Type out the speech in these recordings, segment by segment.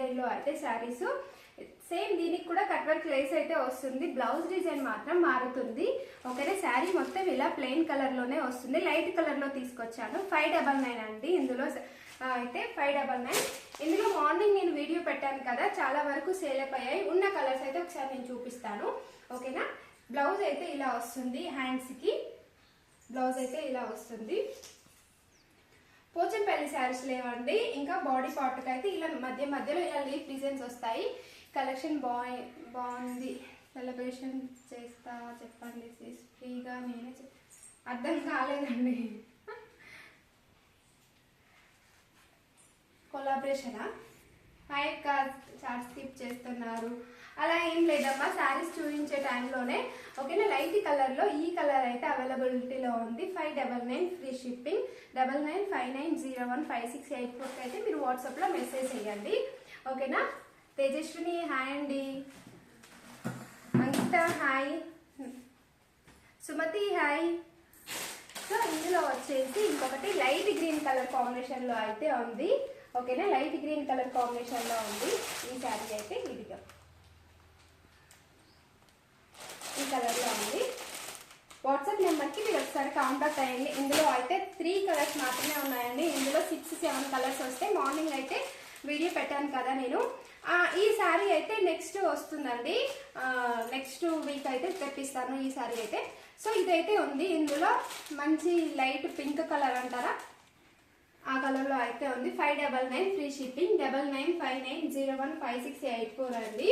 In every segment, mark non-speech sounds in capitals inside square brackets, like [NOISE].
డిజైన్లో అయితే శారీస్. సేమ్ దీనికి కూడా కట్ వర్క్ లేస్ అయితే వస్తుంది. బ్లౌజ్ డిజైన్ మాత్రం మారుతుంది. ఓకేనా? శారీ మొత్తం ఇలా ప్లెయిన్ కలర్లోనే వస్తుంది. లైట్ కలర్లో తీసుకొచ్చాను. ఫైవ్ డబల్ నైన్ అండి. ఇందులో అయితే ఫైవ్ డబల్ నైన్. ఇందులో మార్నింగ్ నేను వీడియో పెట్టాను కదా చాలా వరకు సేల్ అయిపోయాయి ఉన్న కలర్స్ అయితే ఒకసారి నేను చూపిస్తాను. ఓకేనా? బ్లౌజ్ అయితే ఇలా వస్తుంది హ్యాండ్స్కి. బ్లౌజ్ అయితే ఇలా వస్తుంది. పోచంపల్లి శారీస్ లేవండి. ఇంకా బాడీ పార్ట్కి అయితే ఇలా మధ్య మధ్యలో ఇలా లీఫ్ డిజైన్స్ వస్తాయి. కలెక్షన్ బాయ్ బాగుంది. సెలబ్రేషన్ చేస్తా చెప్పండి ఫ్రీగా నేనే చెప్ అర్థం కాలేదండి. కొలాబరేషనా హాయ్ అక్క చాట్ స్కిప్ చేస్తున్నారు. అలా ఏం లేదమ్మా శారీస్ చూపించే టైంలోనే. ఓకేనా లైట్ కలర్లో ఈ కలర్ అయితే అవైలబిలిటీలో ఉంది. Five double nine free shipping double nine five nine zero one five six eight ఫోర్కి అయితే మీరు వాట్సాప్లో మెసేజ్ చేయండి. ఓకేనా తేజస్విని హాయ్ అండి. Ankita hi. Sumathi hi. So ఇందులో వచ్చేసి ఇంకొకటి లైట్ గ్రీన్ కలర్ కాంబినేషన్లో అయితే ఉంది. ఓకేనా లైట్ గ్రీన్ కలర్ కాంబినేషన్లో ఉంది ఈ శారీ అయితే ఇదిగా ఈ కలర్లో ఉంది. వాట్సాప్ నెంబర్కి మీరు ఒకసారి కాంటాక్ట్ అయ్యండి. ఇందులో అయితే త్రీ కలర్స్ మాత్రమే ఉన్నాయండి. ఇందులో సిక్స్ సెవెన్ కలర్స్ వస్తే మార్నింగ్ అయితే వీడియో పెట్టాను కదా నేను. ఈ శారీ అయితే నెక్స్ట్ వస్తుందండి. నెక్స్ట్ వీక్ అయితే తెప్పిస్తాను ఈ శారీ అయితే. సో ఇదైతే ఉంది. ఇందులో మంచి లైట్ పింక్ కలర్ అంటారా? ఆ కలర్లో అయితే ఉంది. Five double nine free shipping double nine five nine zero one five six eight four అండి.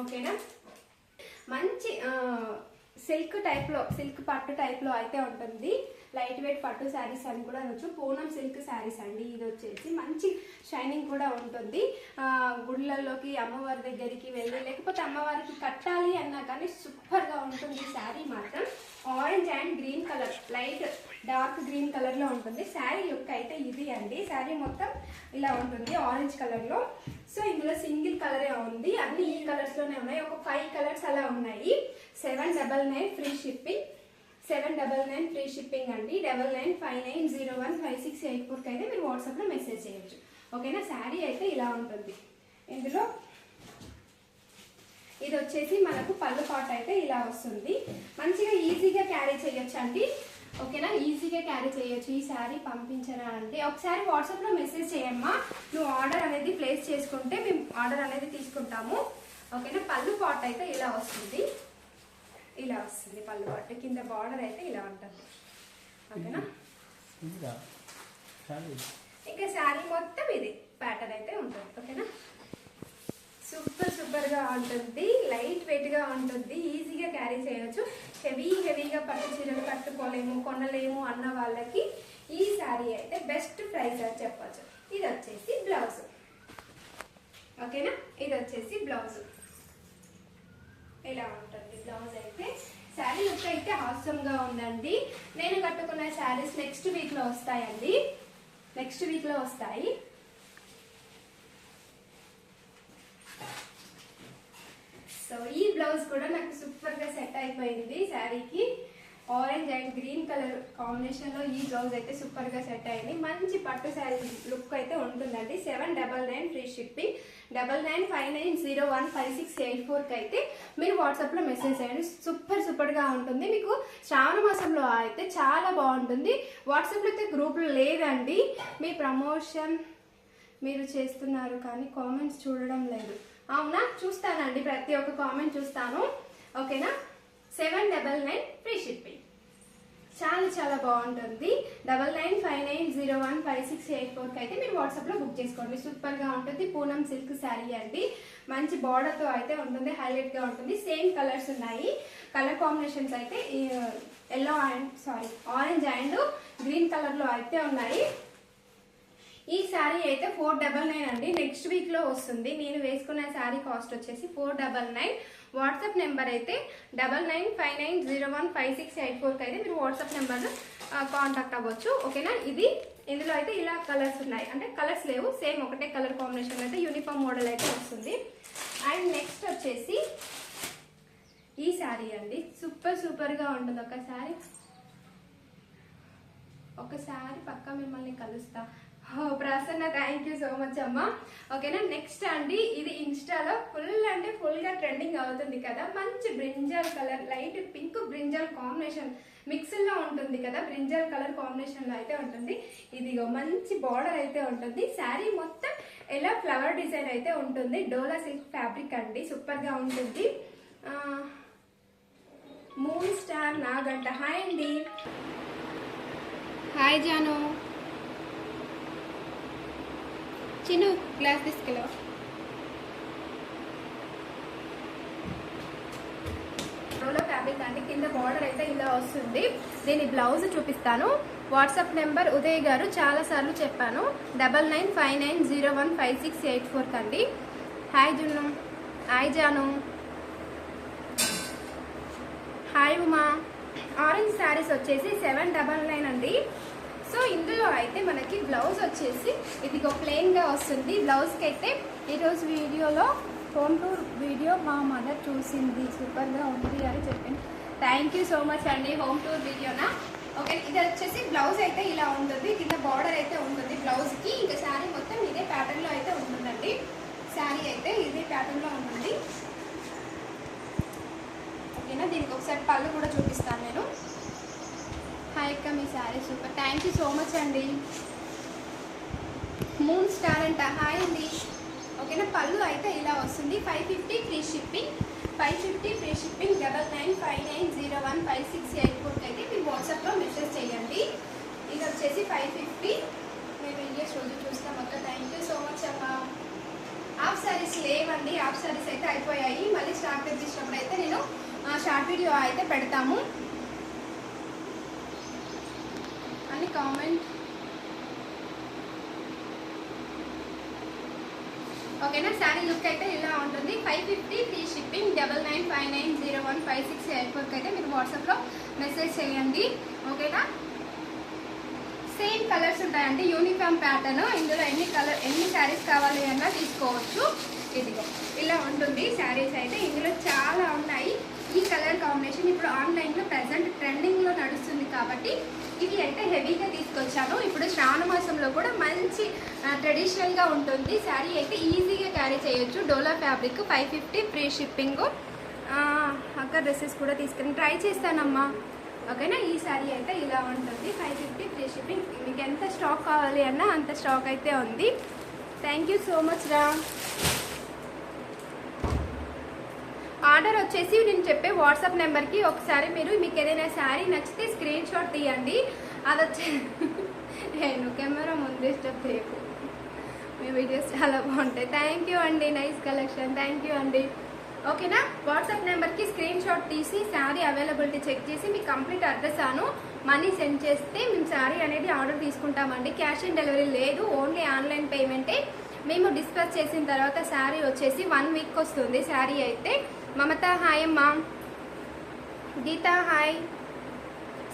ఓకేనా? మంచి సిల్క్ టైప్లో సిల్క్ పట్టు టైప్లో అయితే ఉంటుంది. లైట్ వెయిట్ పట్టు శారీస్ అని కూడా అనొచ్చు. పూనం సిల్క్ శారీస్ అండి. ఇది వచ్చేసి మంచి షైనింగ్ కూడా ఉంటుంది. గుళ్ళల్లోకి అమ్మవారి దగ్గరికి వెళ్ళి లేకపోతే అమ్మవారికి కట్టాలి అన్నా కానీ సూపర్గా ఉంటుంది శారీ మాత్రం. Orange and green colour light dark green కలర్లో ఉంటుంది. శారీ లుక్ అయితే ఇది అండి. శారీ మొత్తం ఇలా ఉంటుంది ఆరెంజ్ కలర్లో సో ఇందులో సింగిల్ కలరే ఉంది. అన్ని ఈ కలర్స్లోనే ఉన్నాయి. ఒక ఫైవ్ కలర్స్ అలా ఉన్నాయి. Seven double nine free shipping seven double nine free shipping అండి. Double nine five nine zero one five six eight ఫోర్కి అయితే మీరు వాట్సాప్లో మెసేజ్ చేయొచ్చు. ఓకేనా? శారీ అయితే ఇలా ఉంటుంది. ఇందులో ఇది వచ్చేసి మనకు పళ్ళు పాట అయితే ఇలా వస్తుంది. మంచిగా ఈజీగా క్యారీ చేయొచ్చు అండి ఓకేనా? ఈజీగా క్యారీ చేయొచ్చు. ఈ శారీ పంపించరా అంటే ఒకసారి వాట్సాప్లో మెసేజ్ చేయమ్మా. నువ్వు ఆర్డర్ అనేది ప్లేస్ చేసుకుంటే మేము ఆర్డర్ అనేది తీసుకుంటాము. ఓకేనా? పళ్ళు పాట్ అయితే ఇలా వస్తుంది ఇలా వస్తుంది. పళ్ళు పాట్ కింద బార్డర్ అయితే ఇలా ఉంటుంది. ఓకేనా? ఇంకా శారీ మొత్తం ఇది. ప్యాటర్న్ అయితే ఉంటుంది. ఓకేనా? సూపర్ సూపర్గా ఉంటుంది. లైట్ వెయిట్గా ఉంటుంది. ఈజీగా క్యారీ చేయొచ్చు. హెవీ హెవీగా పట్టు చీరలు కట్టుకోలేము కొనలేము అన్న వాళ్ళకి ఈ శారీ అయితే బెస్ట్ ప్రైస్ అని చెప్పొచ్చు. ఇది వచ్చేసి బ్లౌజ్ ఓకేనా? ఇది వచ్చేసి బ్లౌజ్ ఇలా ఉంటుంది. బ్లౌజ్ అయితే శారీ లుక్ అయితే హాస్యంగా ఉందండి. నేను కట్టుకున్న శారీస్ నెక్స్ట్ వీక్లో వస్తాయండి. నెక్స్ట్ వీక్లో వస్తాయి. సో ఈ బ్లౌజ్ కూడా నాకు సూపర్గా సెట్ అయిపోయింది శారీకి. ఆరెంజ్ అండ్ గ్రీన్ కలర్ కాంబినేషన్లో ఈ బ్లౌజ్ అయితే సూపర్గా సెట్ అయింది. మంచి పట్టు శారీ లుక్ అయితే ఉంటుందండి. Seven double nine free shipping double nine five nine zero one five six eight ఫోర్కి అయితే మీరు వాట్సాప్లో మెసేజ్ చేయండి. సూపర్ సూపర్గా ఉంటుంది. మీకు శ్రావణ మాసంలో అయితే చాలా బాగుంటుంది. వాట్సాప్లో అయితే గ్రూప్లో లేదండి. మీ ప్రమోషన్ మీరు చేస్తున్నారు కానీ కామెంట్స్ చూడడం లేదు. అవునా? చూస్తానండి. ప్రతి ఒక్క కామెంట్ చూస్తాను. ఓకేనా? Seven double nine free ship చాలా చాలా బాగుంటుంది. Double nine five nine zero one five six eight ఫోర్కి అయితే మీరు వాట్సాప్లో బుక్ చేసుకోండి. సూపర్గా ఉంటుంది. పూనం సిల్క్ శారీ అండి. మంచి బార్డర్తో అయితే ఉంటుంది. హైలైట్గా ఉంటుంది. సేమ్ కలర్స్ ఉన్నాయి. కలర్ కాంబినేషన్స్ అయితే yellow and sorry orange and green కలర్లో అయితే ఉన్నాయి. ఈ శారీ అయితే ఫోర్ డబల్ నైన్ అండి. నెక్స్ట్ వీక్లో వస్తుంది. నేను వేసుకున్న శారీ కాస్ట్ వచ్చేసి four double nine. WhatsApp number అయితే double nine five nine zero one five six eight ఫోర్కి అయితే మీరు వాట్సాప్ నెంబర్ కాంటాక్ట్ అవ్వచ్చు. ఓకేనా? ఇది ఇందులో అయితే ఇలా కలర్స్ ఉన్నాయి. అంటే కలర్స్ లేవు. సేమ్ ఒకటే కలర్ కాంబినేషన్ అయితే యూనిఫామ్ మోడల్ అయితే వస్తుంది. అండ్ నెక్స్ట్ వచ్చేసి ఈ శారీ అండి. సూపర్ సూపర్గా ఉంటుంది ఒక శారీ. ఒకసారి పక్క మిమ్మల్ని కలుస్తా. Prasanna thank you so much అమ్మ. ఓకేనా? నెక్స్ట్ అండి ఇది ఇన్స్టాలో ఫుల్ అంటే ఫుల్గా ట్రెండింగ్ అవుతుంది కదా. మంచి brinjal colour light pink brinjal combination మిక్స్లో ఉంటుంది కదా. బ్రింజల్ కలర్ కాంబినేషన్లో అయితే ఉంటుంది. ఇదిగో మంచి బార్డర్ అయితే ఉంటుంది. శారీ మొత్తం ఎలా ఫ్లవర్ డిజైన్ అయితే ఉంటుంది. డోలా సిల్క్ ఫ్యాబ్రిక్ అండి సూపర్గా ఉంటుంది. మూన్ స్టార్ నాగంట హాయ్ అండి. హాయ్ జాను చిను గ్లాస్ తీసుకెళ్ళవా? రోలో ఫ్యాబ్రిక్ అండి. కింద బార్డర్ అయితే ఇలా వస్తుంది. దీని బ్లౌజ్ చూపిస్తాను. వాట్సాప్ నెంబర్ ఉదయ్ గారు చాలా సార్లు చెప్పాను. Double nine five nine zero one five six eight four కండి hi Junnu hi Janu hi Uma orange saris వచ్చేసి సెవెన్ డబల్ నైన్ అండి. సో ఇందులో అయితే మనకి బ్లౌజ్ వచ్చేసి ఇదిగో ప్లెయిన్గా వస్తుంది. బ్లౌజ్కి అయితే ఈరోజు వీడియోలో హోమ్ టూర్ వీడియో మా మదర్ చూసింది. సూపర్గా ఉంది అని చెప్పింది. థ్యాంక్ యూ సో మచ్ అండి హోమ్ టూర్ వీడియోనా ఓకే ఇది వచ్చేసి బ్లౌజ్ అయితే ఇలా ఉంటుంది. కింద బార్డర్ అయితే ఉంటుంది బ్లౌజ్కి ఇంకా శారీ మొత్తం ఇదే ప్యాటర్న్లో అయితే ఉంటుందండి. శారీ అయితే ఇదే ప్యాటర్న్లో ఉంటుంది ఓకేనా దీనికి ఒకసారి పళ్ళు కూడా చూపిస్తాను. అక్క మీ sari. Super. Thank you so much అండి. మూన్ స్టార్ అంట. హాయ్ అండి. ఓకేనా పళ్ళు అయితే ఇలా వస్తుంది. Five fifty free shipping five fifty free shipping double nine five nine zero one five six eight ఫోర్కి అయితే మీరు వాట్సాప్లో మెసేజ్ చేయండి. ఇది వచ్చేసి ఫైవ్ ఫిఫ్టీ మేము వీడియోస్ రోజు చూస్తాం అక్క. థ్యాంక్ యూ సో మచ్ అమ్మ. హాఫ్ సారీస్ లేవండి. హాఫ్ సారీస్ అయితే అయిపోయాయి. మళ్ళీ స్టాక్ తెచ్చినప్పుడు అయితే నేను షార్ట్ వీడియో అయితే పెడతాము అని కామెంట్ ఓకేనా శారీ లుక్ అయితే ఇలా ఉంటుంది. Five fifty free shipping double nine five nine zero one five six eight ఫోర్కి అయితే మీరు వాట్సాప్లో మెసేజ్ చేయండి. ఓకేనా సేమ్ కలర్స్ ఉంటాయండి. యూనిఫామ్ ప్యాటర్న్ ఇందులో ఎన్ని కలర్ ఎన్ని శారీస్ కావాలి అన్నా తీసుకోవచ్చు. ఇదిగో ఇలా ఉంటుంది శారీస్ అయితే. ఇందులో చాలా ఉన్నాయి. ఈ కలర్ కాంబినేషన్ ఇప్పుడు ఆన్లైన్లో ప్రజెంట్ ట్రెండింగ్లో నడుస్తుంది కాబట్టి ఇవి అయితే హెవీగా తీసుకొచ్చాను ఇప్పుడు శ్రావణ మాసంలో కూడా మంచి ట్రెడిషనల్గా ఉంటుంది. శారీ అయితే ఈజీగా క్యారీ చేయొచ్చు. Dola fabric five fifty free shipping. అక్క డ్రెస్సెస్ కూడా తీసుకుని ట్రై చేస్తానమ్మా. ఓకేనా? ఈ శారీ అయితే ఇలా ఉంటుంది. Five fifty free shipping. మీకు ఎంత స్టాక్ కావాలి అన్నా అంత స్టాక్ అయితే ఉంది. థ్యాంక్ యూ సో మచ్ రా. ఆర్డర్ వచ్చేసి నేను చెప్పే వాట్సాప్ నెంబర్కి ఒకసారి మీరు మీకు ఏదైనా శారీ నచ్చితే స్క్రీన్ షాట్ తీయండి. అది వచ్చే నేను కెమెరా ముందే స్టెప్ రేపు మీ వీడియోస్ చాలా బాగుంటాయి. థ్యాంక్ యూ అండి. Nice collection. థ్యాంక్ యూ అండి. ఓకేనా? వాట్సాప్ నెంబర్కి స్క్రీన్ షాట్ తీసి శారీ అవైలబిలిటీ చెక్ చేసి మీకు కంప్లీట్ అడ్రస్ అను మనీ సెండ్ చేస్తే మేము శారీ అనేది ఆర్డర్ తీసుకుంటామండి. క్యాష్ ఆన్ డెలివరీ లేదు. ఓన్లీ ఆన్లైన్ పేమెంటే మేము డిస్కస్ చేసిన తర్వాత శారీ వచ్చేసి వన్ వీక్ వస్తుంది శారీ అయితే. మమత హాయ్ అమ్మా. గీత హాయ్.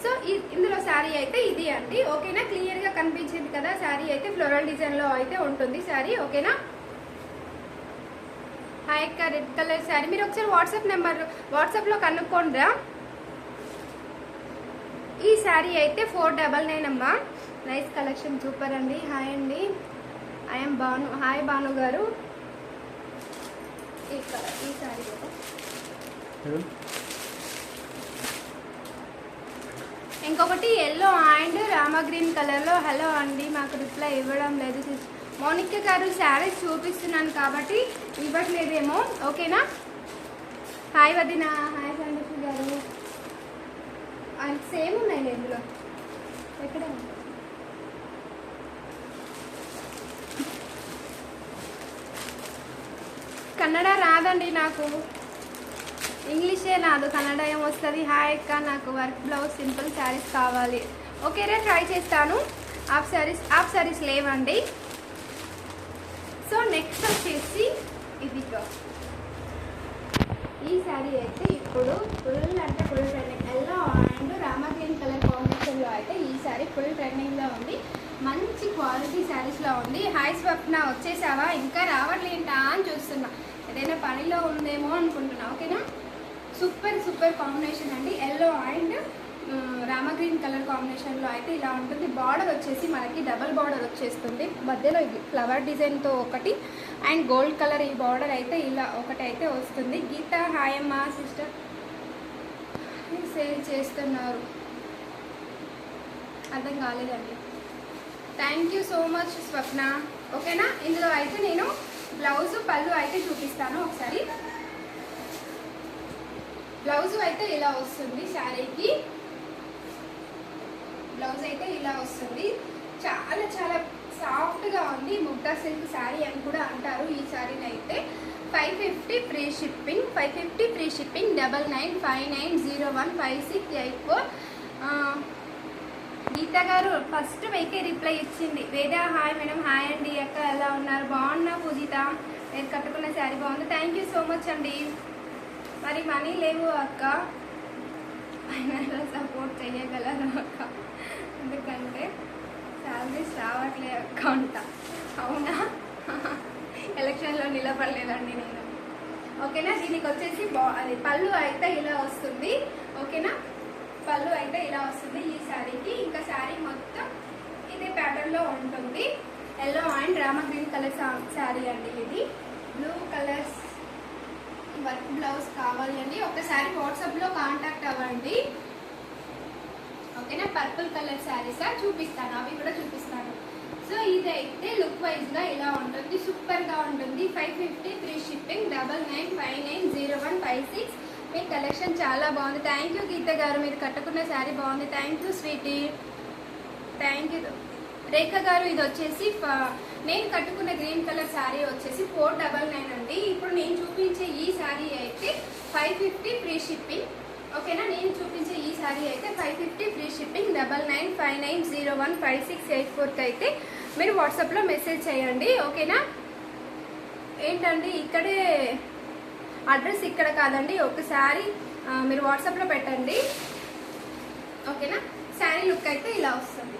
సో ఇందులో శారీ అయితే ఇది అండి. ఓకేనా? క్లియర్గా కనిపించింది కదా? శారీ అయితే ఫ్లోరల్ డిజైన్లో అయితే ఉంటుంది శారీ. ఓకేనా? హాయ్ అక్క రెడ్ కలర్ శారీ. మీరు ఒకసారి వాట్సాప్ నెంబర్ వాట్సాప్లో కనుక్కోండిరా. ఈ శారీ అయితే ఫోర్ డబల్ నైన్ అమ్మా. Nice collection. సూపర్ అండి. హాయ్ అండి. ఐఎమ్ భాను హాయ్ భాను గారు ఈ కలర్ ఈ శారీ కదా చూడు ఇంకొకటి ఎల్లో అండ్ రామ గ్రీన్ కలర్లో హలో అండి మాకు రిప్లై ఇవ్వడం లేదు మౌనిక గారు శారీస్ చూపిస్తున్నాను కాబట్టి ఇవ్వట్లేదేమో ఓకేనా? హాయ్ వదిన హాయ్ సంతోష్ గారు. సేమ్ ఉన్నాయి ఇందులో. ఎక్కడ? కన్నడ రాదండి నాకు. ఇంగ్లీషే రాదు కన్నడ ఏం వస్తుంది? హాయ్ అక్క నాకు వర్క్ బ్లౌజ్ సింపుల్ శారీస్ కావాలి. ఓకేరే ట్రై చేస్తాను. హాఫ్ శారీస్ హాఫ్ శారీస్ లేవండి. సో నెక్స్ట్ వచ్చేసి ఇది ఈ శారీ అయితే ఇప్పుడు ఫుల్ అంటే full trending. Yellow and Rama green colour కాంబినేషన్లో అయితే ఈ శారీ ఫుల్ ట్రెండింగ్లో ఉంది. మంచి క్వాలిటీ శారీస్లో ఉంది. హాయ్ స్వప్న వచ్చేసావా? ఇంకా రావట్లేంటా అని చూస్తున్నా. ఏదైనా పనిలో ఉందేమో అనుకుంటున్నా ఓకేనా? సూపర్ సూపర్ కాంబినేషన్ అండి. ఎల్లో అండ్ ఆ, రామ గ్రీన్ కలర్ కాంబినేషన్లో అయితే ఇలా ఉంటుంది. బార్డర్ వచ్చేసి మనకి డబల్ బార్డర్ వచ్చేస్తుంది. మధ్యలో ఇది ఫ్లవర్ డిజైన్తో ఒకటి అండ్ గోల్డ్ కలర్ ఈ బార్డర్ అయితే ఇలా ఒకటి అయితే వస్తుంది. గీత హాయమ్మ సిస్టర్. సేల్ చేస్తున్నారు. అర్థం కాలేదండి. Thank you so much Swapna. ఓకేనా? ఇందులో అయితే నేను బ్లౌజ్ పళ్ళు అయితే చూపిస్తాను ఒకసారి. బ్లౌజ్ అయితే ఇలా వస్తుంది శారీకి. బ్లౌజ్ అయితే ఇలా వస్తుంది. చాలా చాలా సాఫ్ట్గా ఉంది. ముగ్గా సిల్క్ శారీ అని కూడా అంటారు ఈ శారీని అయితే. Five fifty free shipping five fifty free shipping double nine five nine zero one five six eight four. Geeta గారు ఫస్ట్ మీకే రిప్లై ఇచ్చింది. వేద హాయ్ మేడం హాయ్ అండి. అక్క ఎలా ఉన్నారు? బాగున్నా పూజిత? నేను కట్టుకున్న శారీ బాగుంది. థ్యాంక్ యూ సో మచ్ అండి. మరి మనీ లేవు అక్క. ఫైనల్లో సపోర్ట్ చేయగలరు అక్క? ఎందుకంటే శాలరీస్ రావట్లే అక్క అంట. అవునా? ఎలక్షన్లో నిలబడలేదండి నేను. ఓకేనా? దీనికి వచ్చేసి బా అది పళ్ళు అయితే ఇలా వస్తుంది. ఓకేనా? పళ్ళు అయితే ఇలా వస్తుంది. ఈ శారీకి ఇంకా శారీ మొత్తం ఇది ప్యాటర్న్లో ఉంటుంది. Yellow and Rama green colour sari అండి ఇది. బ్లూ కలర్స్ వర్క్ బ్లౌజ్ కావాలి అండి. ఒకసారి వాట్సాప్లో కాంటాక్ట్ అవ్వండి. ఓకేనా? పర్పుల్ కలర్ శారీస్ చూపిస్తాను. అవి కూడా చూపిస్తాను. సో ఇదైతే లుక్ వైజ్గా ఇలా ఉంటుంది. సూపర్గా ఉంటుంది. Five fifty three shipping double nine five nine zero one five six మీ కలెక్షన్ చాలా బాగుంది. థ్యాంక్ యూ గీత గారు మీరు కట్టుకున్న శారీ బాగుంది. Thank you sweetie. Thank you Rekha గారు ఇది వచ్చేసి నేను కట్టుకున్న గ్రీన్ కలర్ శారీ వచ్చేసి ఫోర్ డబల్ నైన్ అండి. ఇప్పుడు నేను చూపించే ఈ శారీ అయితే ఫైవ్ ఫిఫ్టీ ఫ్రీ షిప్పింగ్. ఓకేనా? నేను చూపించే ఈ శారీ అయితే five fifty free shipping. Double nine five nine zero one five six eight ఫోర్కి అయితే మీరు వాట్సాప్లో మెసేజ్ చేయండి. ఓకేనా? ఏంటండి? ఇక్కడే అడ్రస్ ఇక్కడ కాదండి ఒకసారి మీరు వాట్సాప్లో పెట్టండి. ఓకేనా? శారీ లుక్ అయితే ఇలా వస్తుంది.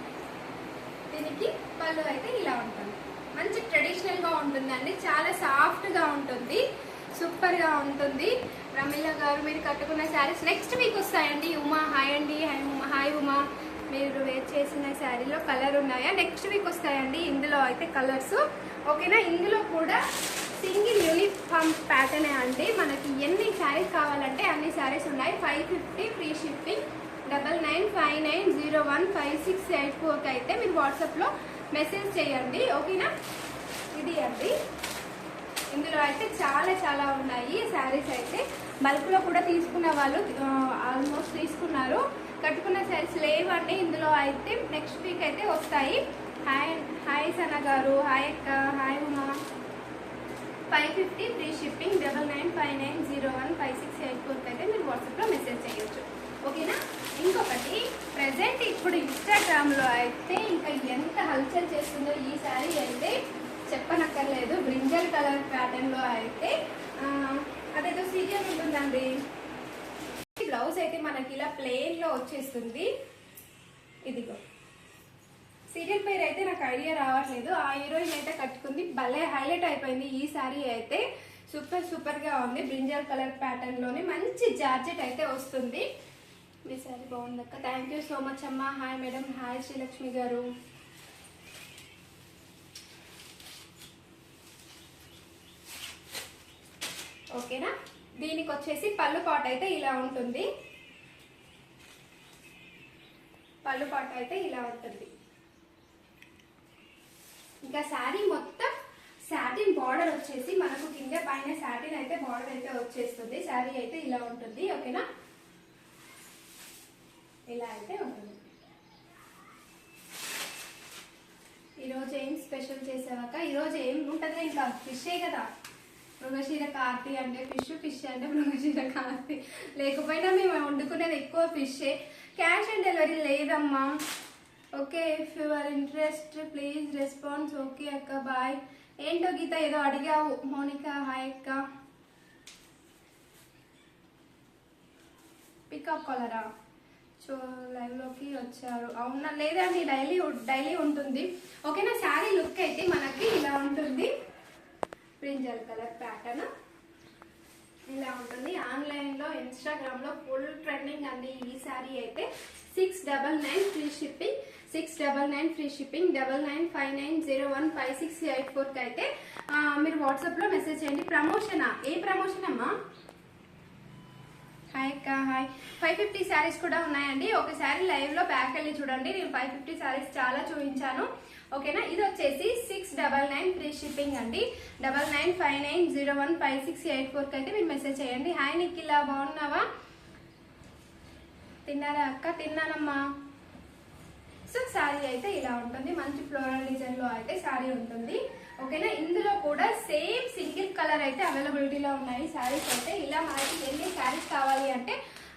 దీనికి పళ్ళు అయితే ఇలా ఉంటుంది. మంచి ట్రెడిషనల్గా ఉంటుందండి. చాలా సాఫ్ట్గా ఉంటుంది. సూపర్గా ఉంటుంది. రమీల గారు మీరు కట్టుకున్న శారీస్ నెక్స్ట్ వీక్ వస్తాయండి. ఉమా హాయ్ అండి. Hi Uma hi Uma. మీరు వేర్ చేసిన శారీలో కలర్ ఉన్నాయా? నెక్స్ట్ వీక్ వస్తాయండి. ఇందులో అయితే కలర్స్. ఓకేనా? ఇందులో కూడా సింగిల్ యూనిఫామ్ ప్యాటర్న్ అండి. మనకి ఎన్ని శారీస్ కావాలంటే అన్ని శారీస్ ఉన్నాయి. Five fifty free shipping double nine five nine zero one five six eight ఫోర్కి అయితే మీరు వాట్సాప్లో మెసేజ్ చేయండి. ఓకేనా? ఇది అండి. ఇందులో అయితే చాలా చాలా ఉన్నాయి శారీస్ అయితే. బల్క్లో కూడా తీసుకున్న వాళ్ళు ఆల్మోస్ట్ తీసుకున్నారు. కట్టుకున్న శారీస్ లేవండి. ఇందులో అయితే నెక్స్ట్ వీక్ అయితే వస్తాయి. హాయ్ హాయ్ సన గారు. హాయ్ అక్క. Hi Uma. Five fifty free shipping double nine five nine zero one five six eight ఫోర్కి అయితే మీరు వాట్సాప్లో మెసేజ్ చేయొచ్చు. ఓకేనా? ఇంకొకటి ప్రజెంట్ ఇప్పుడు ఇన్స్టాగ్రామ్లో అయితే ఇంకా ఎంత హల్చల్ చేస్తుందో ఈ శారీ అయితే చెప్పనక్కర్లేదు. బ్రింజల్ కలర్ ప్యాటర్న్లో అయితే అదేదో సీరియల్ ఉంటుందండి. బ్లౌజ్ అయితే మనకి ఇలా ప్లెయిన్లో వచ్చేస్తుంది. ఇదిగో. సీరియల్ పేరు అయితే నాకు ఐడియా రావట్లేదు. ఆ హీరోయిన్ అయితే కట్టుకుంది. భలే హైలైట్ అయిపోయింది ఈ సారీ అయితే. సూపర్ సూపర్గా ఉంది. బ్రింజల్ కలర్ ప్యాటర్న్లోని మంచి జార్జెట్ అయితే వస్తుంది. మీ సారీ బాగుంది అక్క. థ్యాంక్ యూ సో మచ్ అమ్మ. హాయ్ మేడం హాయ్ శ్రీలక్ష్మి గారు. ఓకేనా దీనికి వచ్చేసి పళ్ళు పాట అయితే ఇలా ఉంటుంది. పళ్ళు పాట అయితే ఇలా ఉంటుంది. ఇంకా శారీ మొత్తం సాటిన్ బార్డర్ వచ్చేసి మనకు కింద పైన శాటిన్ అయితే బార్డర్ అయితే వచ్చేస్తుంది. శారీ అయితే ఇలా ఉంటుంది. ఓకేనా? ఇలా అయితే ఉంటుంది. ఈరోజు ఏం స్పెషల్ చేసావాక ఈరోజు ఏం ఉంటుంది ఇంకా ఫిషే కదా. మృగశీర కార్తీ అంటే ఫిష్ ఫిష్ అంటే మృగశీర కార్తీ. లేకపోయినా మేము వండుకునేది ఎక్కువ ఫిషే క్యాష్ ఆన్ డెలివరీ లేదమ్మా. Okay if your interest please response okay అక్క బాయ్ ఏంటో గీత ఏదో అడిగావు మోనిక హాయ్ అక్క. పికప్ కాలరా సో లైవ్లోకి వచ్చారు. అవునా లేదండి డైలీ డైలీ ఉంటుంది. ఓకేనా శారీ లుక్ అయితే మనకి ఇలా ఉంటుంది. బ్రింజల్ కలర్ ప్యాటర్న్ ఇలా ఉంటుంది. ఆన్లైన్లో ఇన్స్టాగ్రామ్లో ఫుల్ ట్రెండింగ్ అండి ఈ శారీ అయితే. Six double nine free shipping six double nine free shipping double nine five nine zero one five six eight ఫోర్కి అయితే మీరు వాట్సాప్లో మెసేజ్ చేయండి. ప్రమోషనా ఏ ప్రమోషన్ అమ్మా? హాయ్ అక్క హాయ్ ఫైవ్ ఫిఫ్టీ శారీస్ కూడా ఉన్నాయండి. ఒకసారి శారీ లైవ్లో బ్యాక్ వెళ్ళి చూడండి. నేను ఫైవ్ ఫిఫ్టీ శారీస్ చాలా చూపించాను. ఓకేనా? ఇది వచ్చేసి six double nine free shipping అండి. Double nine five nine zero one five six eight ఫోర్కి అయితే మీరు మెసేజ్ చేయండి. హాయ్ నిఖిల బాగున్నావా? తిన్నారా అక్క? తిన్నానమ్మా. సో శారీ అయితే ఇలా ఉంటుంది. మంచి ఫ్లోరల్ డిజైన్లో అయితే శారీ ఉంటుంది. ఓకేనా? ఇందులో కూడా సేమ్ సింగిల్ కలర్ అయితే అవైలబిలిటీలో ఉన్నాయి శారీస్ అయితే. ఇలా మనకి ఎన్ని శారీస్ కావాలి అంటే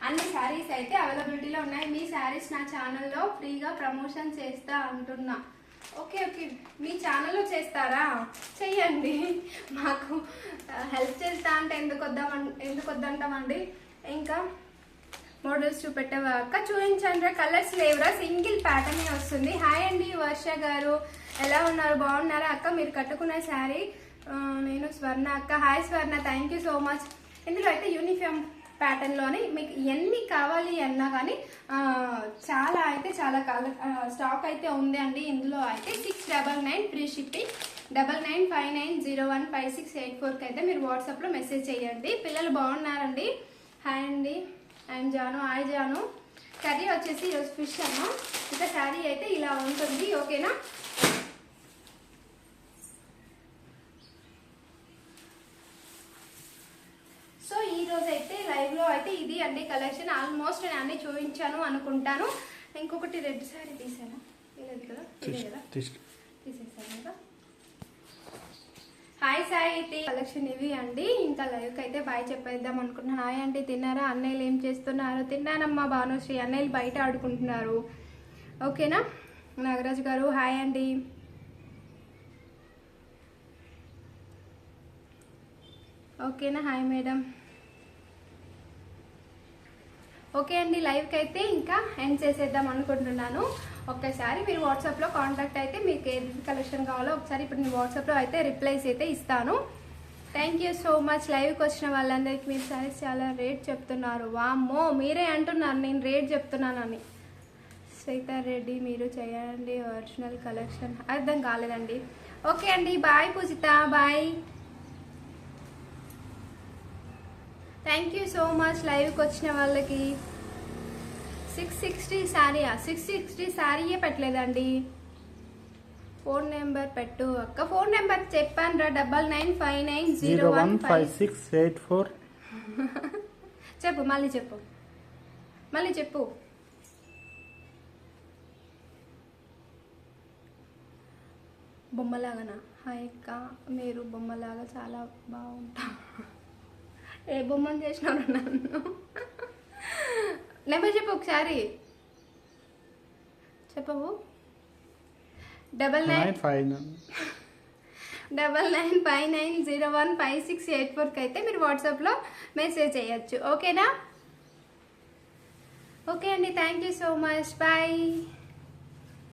అన్ని శారీస్ అయితే అవైలబిలిటీలో ఉన్నాయి. మీ శారీస్ నా ఛానల్లో ఫ్రీగా ప్రమోషన్ చేస్తా అంటున్నా. Okay okay. మీ ఛానల్లో చేస్తారా? చెయ్యండి. మాకు హెల్ప్ చేస్తా అంటే ఎందుకు వద్దాం ఎందుకు వద్దంటామండి? ఇంకా మోడల్స్ చూపెట్టేవా? అక్క చూపించండి కలర్స్ లేవురా సింగిల్ ప్యాటర్న్ వస్తుంది. హాయ్ అండి వర్ష గారు. ఎలా ఉన్నారు? బాగున్నారా? అక్క మీరు కట్టుకున్న శారీ నేను స్వర్ణ అక్క. Hi Swarna thank you so much ఇందులో అయితే యూనిఫామ్ ప్యాటర్న్లోని మీకు ఎన్ని కావాలి అన్నా కానీ చాలా అయితే చాలా కాల స్టాక్ అయితే ఉంది అండి. ఇందులో అయితే six double nine free shipping double nine five nine zero one five six eight ఫోర్కి అయితే మీరు వాట్సాప్లో మెసేజ్ చేయండి. పిల్లలు బాగున్నారండి? హాయ్ అండి. And Janu hi Janu curry వచ్చేసి ఈరోజు ఫిష్ అమ్మ. ఇంకా శారీ అయితే ఇలా ఉంటుంది ఓకేనా సో ఈ రోజు అయితే లైవ్లో అయితే ఇది అండి కలెక్షన్ ఆల్మోస్ట్ నేను అన్ని చూపించాను అనుకుంటాను. ఇంకొకటి రెడ్ శారీ తీసాను? లేదు కదా? కదా తీసేసాను కదా హాయ్ సాయి కలెక్షన్ ఇవి అండి. ఇంకా లైవ్ అయితే బాయ్ చెప్పేద్దాం అనుకుంటున్నాను. హాయ్ అండి తిన్నారా? అన్నయ్యలు ఏం చేస్తున్నారు? తిన్నానమ్మా భానుశ్రీ. అన్నయ్యలు బయట ఆడుకుంటున్నారు. ఓకేనా? నాగరాజ్ గారు హాయ్ అండి. ఓకేనా? Hi madam. ఓకే అండి లైవ్కి అయితే ఇంకా ఎండ్ చేసేద్దాం అనుకుంటున్నాను. ఒక్కసారి మీరు వాట్సాప్లో కాంటాక్ట్ అయితే మీకు ఏ కలెక్షన్ కావాలో ఒకసారి ఇప్పుడు నేను వాట్సాప్లో అయితే రిప్లైస్ అయితే ఇస్తాను. థ్యాంక్ యూ సో మచ్ లైవ్కి వచ్చిన వాళ్ళందరికీ మీరు సారీస్ చాలా రేట్ చెప్తున్నారు. వామ్మో మీరే అంటున్నారు. నేను రేట్ చెప్తున్నానని. రెడ్డి మీరు చేయండి ఒరిజినల్ కలెక్షన్ అర్థం కాలేదండి. ఓకే అండి bye Pujitha bye thank you so much లైవ్కి వచ్చిన వాళ్ళకి. సిక్స్ సిక్స్టీ శారీయా సిక్స్ సిక్స్టీ శారీయే పెట్టలేదండి. ఫోన్ నెంబర్ పెట్టు. అక్క ఫోన్ నెంబర్ చెప్పాను రా. Double nine five nine zero one five six eight four. [LAUGHS] చెప్పు మళ్ళీ చెప్పు. మళ్ళీ చెప్పు. బొమ్మలాగానా? హాయ్ అక్క మీరు బొమ్మలాగా చాలా బాగుంటారు. ఏ బొమ్మను చేసినారు నన్ను? నెంబర్ చెప్పు ఒకసారి. చెప్పవు. Double nine five double nine five nine zero one five six eight ఫోర్కి అయితే మీరు వాట్సాప్లో మెసేజ్ చేయొచ్చు. ఓకేనా? ఓకే అండి. Thank you so much. Bye.